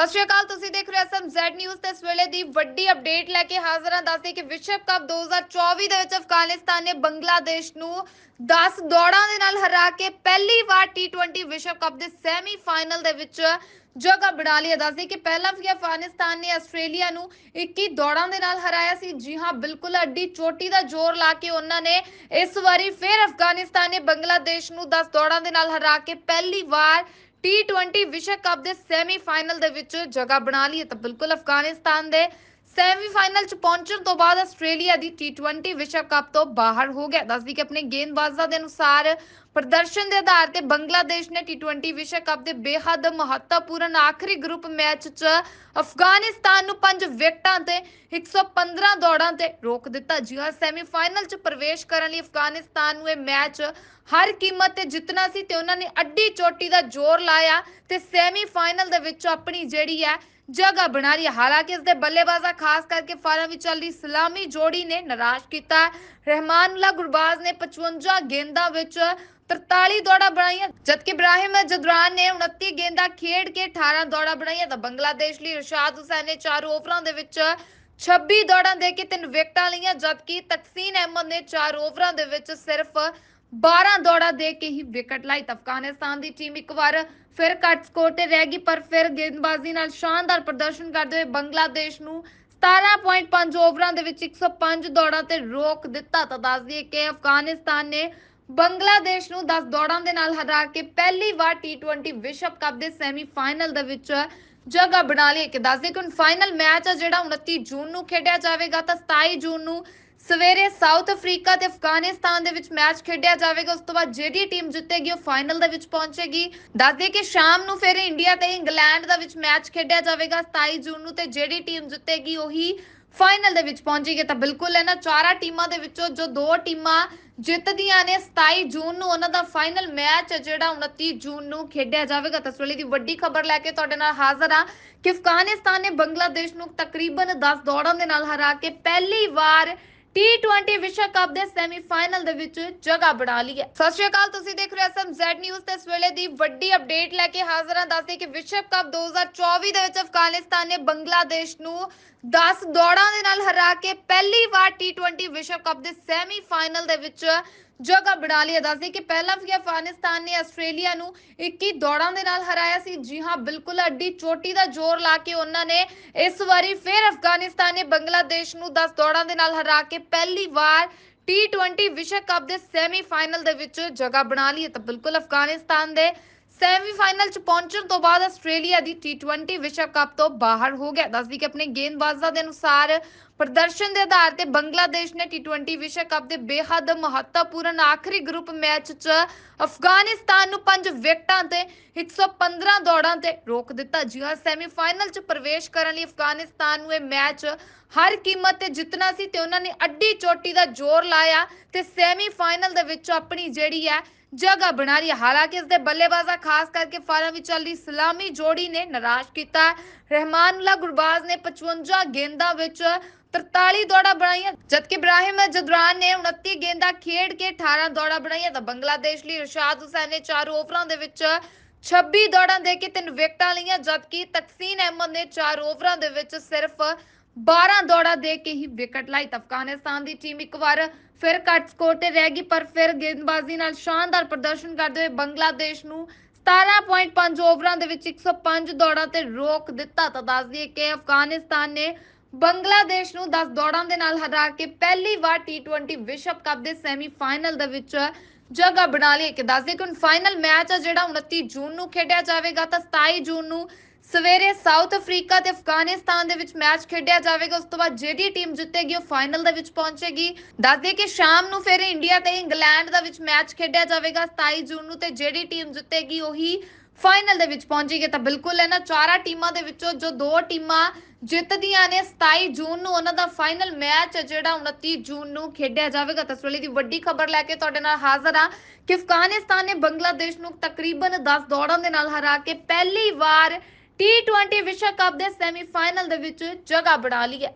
ਸਤਿ ਸ਼੍ਰੀ ਅਕਾਲ, ਤੁਸੀਂ ਦੇਖ ਰਹੇ ਹੋ ਐਸਐਮਜ਼ੈਡ ਨਿਊਜ਼ ਤੇ ਇਸ ਵੇਲੇ ਦੀ ਵੱਡੀ ਅਪਡੇਟ ਲੈ ਕੇ ਹਾਜ਼ਰ ਹਾਂ, ਦੱਸਦੇ ਕਿ ਵਿਸ਼ਵ ਕੱਪ 2024 ਦੇ ਵਿੱਚ ਅਫਗਾਨਿਸਤਾਨ ਨੇ ਬੰਗਲਾਦੇਸ਼ ਨੂੰ 10 ਦੌੜਾਂ ਦੇ ਨਾਲ ਹਰਾ ਕੇ ਪਹਿਲੀ ਵਾਰ T20 ਵਿਸ਼ਵ ਕੱਪ ਦੇ ਸੈਮੀ ਦੇ ਵਿੱਚ ਜਗ੍ਹਾ ਬਣਾ ਲਈ ਹੈ। ਦੱਸਦੇ ਕਿ ਪਹਿਲਾਂ ਵੀ ਅਫਗਾਨਿਸਤਾਨ ਨੇ ਆਸਟ੍ਰੇਲੀਆ ਨੂੰ 21 ਦੌੜਾਂ ਦੇ ਨਾਲ ਹਰਾਇਆ ਸੀ। ਜੀ ਹਾਂ, ਬਿਲਕੁਲ ਅੱਡੀ ਚੋਟੀ ਦਾ ਜ਼ੋਰ ਲਾ ਕੇ ਉਹਨਾਂ ਨੇ ਇਸ ਵਾਰੀ ਫਿਰ ਅਫਗਾਨਿਸਤਾਨ ਨੇ ਬੰਗਲਾਦੇਸ਼ ਨੂੰ 10 ਦੌੜਾਂ ਦੇ ਨਾਲ ਹਰਾ ਕੇ ਪਹਿਲੀ ਵਾਰ T20 ਵਿਸ਼ਵ ਕੱਪ ਦੇ ਸੈਮੀ ਫਾਈਨਲ ਦੇ ਵਿੱਚ ਜਗ੍ਹਾ ਬਣਾ ਲਈ ਤਾਂ ਬਿਲਕੁਲ ਅਫਗਾਨਿਸਤਾਨ ਦੇ ਸੈਮੀ ਚ ਪਹੁੰਚਣ ਤੋਂ ਬਾਅਦ ਆਸਟ੍ਰੇਲੀਆ ਦੀ T20 ਵਿਸ਼ਵ ਕੱਪ ਤੋਂ ਬਾਹਰ ਹੋ ਗਿਆ। ਦੱਸਦੀ ਕਿ ਆਪਣੇ ਗੇਂਦਬਾਜ਼ਾਂ ਦੇ ਅਨੁਸਾਰ ਪ੍ਰਦਰਸ਼ਨ ਦੇ ਆਧਾਰ ਤੇ ਬੰਗਲਾਦੇਸ਼ ਨੇ T20 ਵਿਸ਼ਵ ਕੱਪ ਦੇ ਬੇਹੱਦ ਮਹੱਤਵਪੂਰਨ ਆਖਰੀ ਗਰੁੱਪ ਮੈਚ 'ਚ ਅਫਗਾਨਿਸਤਾਨ ਨੂੰ 5 ਵਿਕਟਾਂ ਤੇ 115 ਦੌੜਾਂ ਤੇ ਰੋਕ ਦਿੱਤਾ। ਜੀ ਹਾਂ, ਸੈਮੀਫਾਈਨਲ 'ਚ ਪ੍ਰਵੇਸ਼ ਕਰਨ ਲਈ ਅਫਗਾਨਿਸਤਾਨ ਨੂੰ ਇਹ ਮੈਚ ਹਰ ਕੀਮਤ ਤੇ ਜਿੱਤਣਾ ਸੀ ਤੇ ਉਹਨਾਂ ਨੇ ਅੱਡੀ ਚੋਟੀ ਦਾ ਜ਼ੋਰ ਲਾਇਆ ਤੇ ਸੈਮੀਫਾਈਨਲ ਦੇ ਵਿੱਚ ਆਪਣੀ ਜਿਹੜੀ ਹੈ ਜਗ੍ਹਾ ਬਣਾ ਲਈ ਹੈ। ਹਾਲਾਂਕਿ ਇਸ ਦੇ ਬੱਲੇਬਾਜ਼ਾਂ ਖਾਸ ਕਰਕੇ ਫਾਰਾਂ ਵਿੱਚ ਚੱਲਦੀ ਸਲਾਮੀ ਜੋੜੀ ਨੇ ਨਿਰਾਸ਼ ਕੀਤਾ ਰਹਿਮਾਨੁੱਲਾ ਗੁਰਬਾਜ਼ ਨੇ 55 ਗੇਂਦਾਂ ਵਿੱਚ 43 ਦੌੜਾਂ ਬਣਾਈਆਂ, ਜਦਕਿ ਇਬਰਾਹਿਮ ਜਦਰਾਨ ਨੇ 29 ਗੇਂਦਾਂ ਖੇਡ ਕੇ 18 ਦੌੜਾਂ ਬਣਾਈਆਂ ਤਾਂ ਬੰਗਲਾਦੇਸ਼ ਲਈ ਇਰਸ਼ਾਦ ਹੁਸੈਨ ਨੇ 4 ਓਵਰਾਂ ਦੇ ਵਿੱਚ 26 ਦੌੜਾਂ ਦੇ ਕੇ ਤਿੰਨ ਵਿਕਟਾਂ ਲਈਆਂ, ਜਦਕਿ ਤਕਸੀਨ ਅਹਿਮਦ ਨੇ 4 ਓਵਰਾਂ ਦੇ ਵਿੱਚ ਸਿਰਫ 12 ਦੌੜਾਂ ਦੇ ਕੇ ਹੀ ਵਿਕਟ ਲਾਈ ਤਾਂ ਅਫਗਾਨਿਸਤਾਨ ਦੀ ਟੀਮ ਇੱਕ ਵਾਰ ਫਿਰ ਘੱਟ ਸਕੋਰ ਤੇ ਰਹਿ ਗਈ, ਪਰ ਫਿਰ ਗੇਂਦਬਾਜ਼ੀ ਨਾਲ ਸ਼ਾਨਦਾਰ ਪ੍ਰਦਰਸ਼ਨ ਕਰਦੇ ਹੋਏ ਬੰਗਲਾਦੇਸ਼ ਨੂੰ 17.5 ਓਵਰਾਂ ਦੇ ਵਿੱਚ 105 ਦੌੜਾਂ ਤੇ ਰੋਕ ਦਿੱਤਾ। ਤਾਂ ਦੱਸ ਦਈਏ ਕਿ ਅਫਗਾਨਿਸਤਾਨ ਨੇ ਬੰਗਲਾਦੇਸ਼ ਨੂੰ 10 ਦੌੜਾਂ ਦੇ ਨਾਲ ਹਰਾ ਕੇ ਪਹਿਲੀ ਵਾਰ T20 ਵਿਸ਼ਵ ਕੱਪ ਦੇ ਸੈਮੀਫਾਈਨਲ ਦੇ ਵਿੱਚ ਜਗ੍ਹਾ ਬਣਾ ਲਈ ਕਿ ਦੱਸ ਦਈਏ ਕਿ ਹੁਣ ਫਾਈਨਲ ਮੈਚ ਆ ਜਿਹੜਾ 29 ਜੂਨ ਨੂੰ ਖੇਡਿਆ ਜਾਵੇਗਾ। ਤਾਂ 27 ਜੂਨ ਨੂੰ ਸਵੇਰੇ ਸਾਊਥ ਅਫਰੀਕਾ ਤੇ ਅਫਗਾਨਿਸਤਾਨ ਦੇ ਵਿੱਚ ਮੈਚ ਖੇਡਿਆ ਜਾਵੇਗਾ, ਉਸ ਤੋਂ ਬਾਅਦ ਜਿਹੜੀ ਟੀਮ ਜਿੱਤੇਗੀ, ਉਹ ਫਾਈਨਲ ਦੇ ਵਿੱਚ ਪਹੁੰਚੇਗੀ। ਦੱਸ ਦਈਏ ਕਿ ਸ਼ਾਮ ਨੂੰ ਫਿਰ ਇੰਡੀਆ ਤੇ ਇੰਗਲੈਂਡ ਦਾ ਵਿੱਚ ਮੈਚ ਖੇਡਿਆ ਜਾਵੇਗਾ 27 ਜੂਨ ਨੂੰ ਤੇ ਜਿਹੜੀ ਟੀਮ ਜਿੱਤੇਗੀ, ਉਹੀ ਫਾਈਨਲ ਦੇ ਵਿੱਚ ਪਹੁੰਚੇਗੀ। ਤਾਂ ਬਿਲਕੁਲ ਇਹਨਾਂ ਚਾਰਾਂ ਟੀਮਾਂ ਦੇ ਵਿੱਚੋਂ ਜੋ ਦੋ ਟੀਮਾਂ ਜਿੱਤਦੀਆਂ ਨੇ 27 ਜੂਨ ਨੂੰ ਉਹਨਾਂ ਦਾ ਫਾਈਨਲ ਮੈਚ ਜਿਹੜਾ 29 ਜੂਨ ਨੂੰ ਖੇਡਿਆ ਜਾਵੇਗਾ। ਤਾਂ ਵੇਲੇ ਦੀ ਵੱਡੀ ਖਬਰ ਲੈ ਕੇ ਤੁਹਾਡੇ ਨਾਲ ਹਾਜ਼ਰ ਆ ਕਿ ਅਫਗਾਨਿਸਤਾਨ ਨੇ ਬੰਗਲਾਦੇਸ਼ ਨੂੰ ਤਕਰੀਬਨ 10 ਦੌੜਾਂ ਦੇ ਨਾਲ ਹਰਾ ਕੇ ਪਹਿਲੀ ਵਾਰ T20 ਵਿਸ਼ਵ ਕੱਪ ਦੇ ਸੈਮੀਫਾਈਨਲ ਦੇ ਵਿੱਚ ਜਗ੍ਹਾ ਬਣਾ ਲਈ ਹੈ। ਸਤਿ ਸ਼੍ਰੀ ਅਕਾਲ, ਤੁਸੀਂ ਦੇਖ ਰਹੇ ਹੋ ਐਸਐਮਜ਼ੈਡ ਨਿਊਜ਼ ਤੇ ਇਸ ਵੇਲੇ ਦੀ ਵੱਡੀ ਅਪਡੇਟ ਲੈ ਕੇ ਹਾਜ਼ਰ ਹਾਂ। ਦੱਸਦੇ ਕਿ ਵਿਸ਼ਵ ਕੱਪ 2024 ਦੇ ਵਿੱਚ ਅਫਗਾਨਿਸਤਾਨ ਨੇ ਬੰਗਲਾਦੇਸ਼ ਨੂੰ 10 ਦੌੜਾਂ ਦੇ ਨਾਲ ਹਰਾ ਕੇ ਪਹਿਲੀ ਵਾਰ T20 ਵਿਸ਼ਵ ਕੱਪ ਦੇ ਸੈਮੀਫਾਈਨਲ ਦੇ ਵਿੱਚ ਜਗ੍ਹਾ ਬਣਾ ਲਈ ਦੱਸਦੇ ਕਿ ਪਹਿਲਾਂ ਵੀ ਅਫਗਾਨਿਸਤਾਨ ਨੇ ਆਸਟ੍ਰੇਲੀਆ ਨੂੰ 21 ਦੌੜਾਂ ਦੇ ਨਾਲ ਹਰਾਇਆ ਸੀ। ਜੀ ਹਾਂ, ਬਿਲਕੁਲ ਅੱਡੀ ਚੋਟੀ ਦਾ ਜ਼ੋਰ ਲਾ ਕੇ ਉਹਨਾਂ ਨੇ ਇਸ ਵਾਰੀ ਫਿਰ ਅਫਗਾਨਿਸਤਾਨ ਨੇ ਬੰਗਲਾਦੇਸ਼ ਨੂੰ 10 ਦੌੜਾਂ ਦੇ ਨਾਲ ਹਰਾ ਕੇ ਪਹਿਲੀ ਵਾਰ T20 ਵਿਸ਼ਵ ਕੱਪ ਦੇ ਸੈਮੀਫਾਈਨਲ ਦੇ ਵਿੱਚ ਜਗ੍ਹਾ ਬਣਾ ਲਈ ਤਾਂ ਬਿਲਕੁਲ ਅਫਗਾਨਿਸਤਾਨ ਦੇ ਸੈਮੀਫਾਈਨਲ ਚ ਪਹੁੰਚਣ ਤੋਂ ਬਾਅਦ ਆਸਟ੍ਰੇਲੀਆ ਦੀ T20 ਵਿਸ਼ਵ ਕੱਪ ਤੋਂ ਬਾਹਰ ਹੋ ਗਿਆ। ਦੱਸਦੀ ਕਿ ਆਪਣੇ ਗੇਂਦਬਾਜ਼ਾਂ ਦੇ ਅਨੁਸਾਰ ਪ੍ਰਦਰਸ਼ਨ ਦੇ ਆਧਾਰ ਤੇ ਬੰਗਲਾਦੇਸ਼ ਨੇ T20 ਵਿਸ਼ਵ ਕੱਪ ਦੇ ਬੇਹੱਦ ਮਹੱਤਵਪੂਰਨ ਆਖਰੀ ਗਰੁੱਪ ਮੈਚ 'ਚ ਅਫਗਾਨਿਸਤਾਨ ਨੂੰ 5 ਵਿਕਟਾਂ ਤੇ 115 ਦੌੜਾਂ ਤੇ ਰੋਕ ਦਿੱਤਾ। ਜੀ ਹਾਂ, ਸੈਮੀਫਾਈਨਲ 'ਚ ਪ੍ਰਵੇਸ਼ ਕਰਨ ਲਈ ਅਫਗਾਨਿਸਤਾਨ ਨੂੰ ਇਹ ਮੈਚ ਹਰ ਕੀਮਤ ਤੇ ਜਿੱਤਣਾ ਸੀ ਤੇ ਉਹਨਾਂ ਨੇ ਅੱਡੀ ਚੋਟੀ ਦਾ ਜ਼ੋਰ ਲਾਇਆ ਤੇ ਸੈਮੀਫਾਈਨਲ ਦੇ ਵਿੱਚ ਆਪਣੀ ਜਿਹੜੀ ਹੈ ਜਗ੍ਹਾ ਬਣਾ ਲਈ ਹਾਲਾਂਕਿ ਇਸ ਦੇ ਬੱਲੇਬਾਜ਼ਾਂ ਖਾਸ ਕਰਕੇ ਫਾਰਾਂ ਵਿੱਚ ਚੱਲਦੀ ਸਲਾਮੀ ਜੋੜੀ ਨੇ ਨਿਰਾਸ਼ ਕੀਤਾ ਰਹਿਮਾਨੁੱਲਾ ਗੁਰਬਾਜ਼ ਨੇ 55 ਗੇਂਦਾਂ ਵਿੱਚ 43 ਦੌੜਾਂ ਬਣਾਈਆਂ, ਜਦਕਿ ਇਬਰਾਹਿਮ ਜਦਰਾਨ ਨੇ 29 ਗੇਂਦਾਂ ਖੇਡ ਕੇ 18 ਦੌੜਾਂ ਬਣਾਈਆਂ। ਤਾਂ ਬੰਗਲਾਦੇਸ਼ ਲਈ ਰਸ਼ਾਦ ਹੁਸੈਨ ਨੇ 4 ਓਵਰਾਂ ਦੇ ਵਿੱਚ 26 ਦੌੜਾਂ ਦੇ ਕੇ ਤਿੰਨ ਵਿਕਟਾਂ ਲਈਆਂ, ਜਦਕਿ ਤਕਸੀਨ ਅਹਿਮਦ ਨੇ 4 ਓਵਰਾਂ ਦੇ ਵਿੱਚ ਸਿਰਫ 12 ਦੌੜਾਂ ਦੇ ਕੇ ਹੀ ਵਿਕਟ ਲਾਈ ਅਫਗਾਨਿਸਤਾਨ ਦੀ ਟੀਮ ਇੱਕ ਵਾਰ ਫਿਰ ਘੱਟ ਸਕੋਰ ਤੇ ਰਹਿ ਗਈ, ਪਰ ਫਿਰ ਗੇਂਦਬਾਜ਼ੀ ਨਾਲ ਸ਼ਾਨਦਾਰ ਪ੍ਰਦਰਸ਼ਨ ਕਰਦੇ ਹੋਏ ਬੰਗਲਾਦੇਸ਼ ਨੂੰ 17.5 ਓਵਰਾਂ ਦੇ ਵਿੱਚ 105 ਦੌੜਾਂ ਤੇ ਰੋਕ ਦਿੱਤਾ। ਤਾਂ ਦੱਸ ਦਈਏ ਕਿ ਅਫਗਾਨਿਸਤਾਨ ਨੇ ਬੰਗਲਾਦੇਸ਼ ਨੂੰ 10 ਦੌੜਾਂ ਦੇ ਨਾਲ ਹਰਾ ਕੇ ਪਹਿਲੀ ਵਾਰ T20 ਵਿਸ਼ਵ ਕੱਪ ਦੇ ਸੈਮੀਫਾਈਨਲ ਦੇ ਵਿੱਚ ਜਗ੍ਹਾ ਬਣਾ ਲਈ ਕਿ ਦੱਸ ਦਈਏ ਕਿ ਹੁਣ ਫਾਈਨਲ ਮੈਚ ਆ ਜਿਹੜਾ 29 ਜੂਨ ਨੂੰ ਖੇਡਿਆ ਜਾਵੇਗਾ। ਤਾਂ 27 ਜੂਨ ਨੂੰ ਸਵੇਰੇ ਸਾਊਥ ਅਫਰੀਕਾ ਤੇ ਅਫਗਾਨਿਸਤਾਨ ਦੇ ਵਿੱਚ ਮੈਚ ਖੇਡਿਆ ਜਾਵੇਗਾ, ਉਸ ਤੋਂ ਬਾਅਦ ਜਿਹੜੀ ਟੀਮ ਜਿੱਤੇਗੀ ਉਹ ਫਾਈਨਲ ਦੇ ਵਿੱਚ ਪਹੁੰਚੇਗੀ। ਦੱਸਦੇ ਕਿ ਸ਼ਾਮ ਨੂੰ ਫਿਰ ਇੰਡੀਆ ਤੇ ਇੰਗਲੈਂਡ ਦਾ ਵਿੱਚ ਮੈਚ ਖੇਡਿਆ ਜਾਵੇਗਾ 27 ਜੂਨ ਨੂੰ ਤੇ ਜਿਹੜੀ ਟੀਮ ਜਿੱਤੇਗੀ ਉਹੀ ਫਾਈਨਲ ਦੇ ਵਿੱਚ ਪਹੁੰਚੇਗੀ। ਤਾਂ ਬਿਲਕੁਲ ਇਹਨਾਂ ਚਾਰਾਂ ਟੀਮਾਂ ਦੇ ਵਿੱਚੋਂ ਜੋ ਦੋ ਟੀਮਾਂ ਜਿੱਤਦੀਆਂ ਨੇ 27 ਜੂਨ ਨੂੰ ਉਹਨਾਂ ਦਾ ਫਾਈਨਲ ਮੈਚ ਜਿਹੜਾ 29 ਜੂਨ ਨੂੰ ਖੇਡਿਆ ਜਾਵੇਗਾ। ਤਾਂ ਇਸ ਵੇਲੇ ਦੀ ਵੱਡੀ ਖਬਰ ਲੈ ਕੇ ਤੁਹਾਡੇ ਨਾਲ ਹਾਜ਼ਰ ਆ ਕਿ ਅਫਗਾਨਿਸਤਾਨ ਨੇ ਬੰਗਲਾਦੇਸ਼ ਨੂੰ ਤਕਰੀਬਨ 10 ਦੌੜਾਂ ਦੇ ਨਾਲ ਹਰਾ ਕੇ ਪਹਿਲੀ ਵਾਰ T20 ਵਿਸ਼ਵ ਕੱਪ ਦੇ ਸੈਮੀਫਾਈਨਲ ਦੇ ਵਿੱਚ ਜਗ੍ਹਾ ਬਣਾ ਲਈ ਹੈ।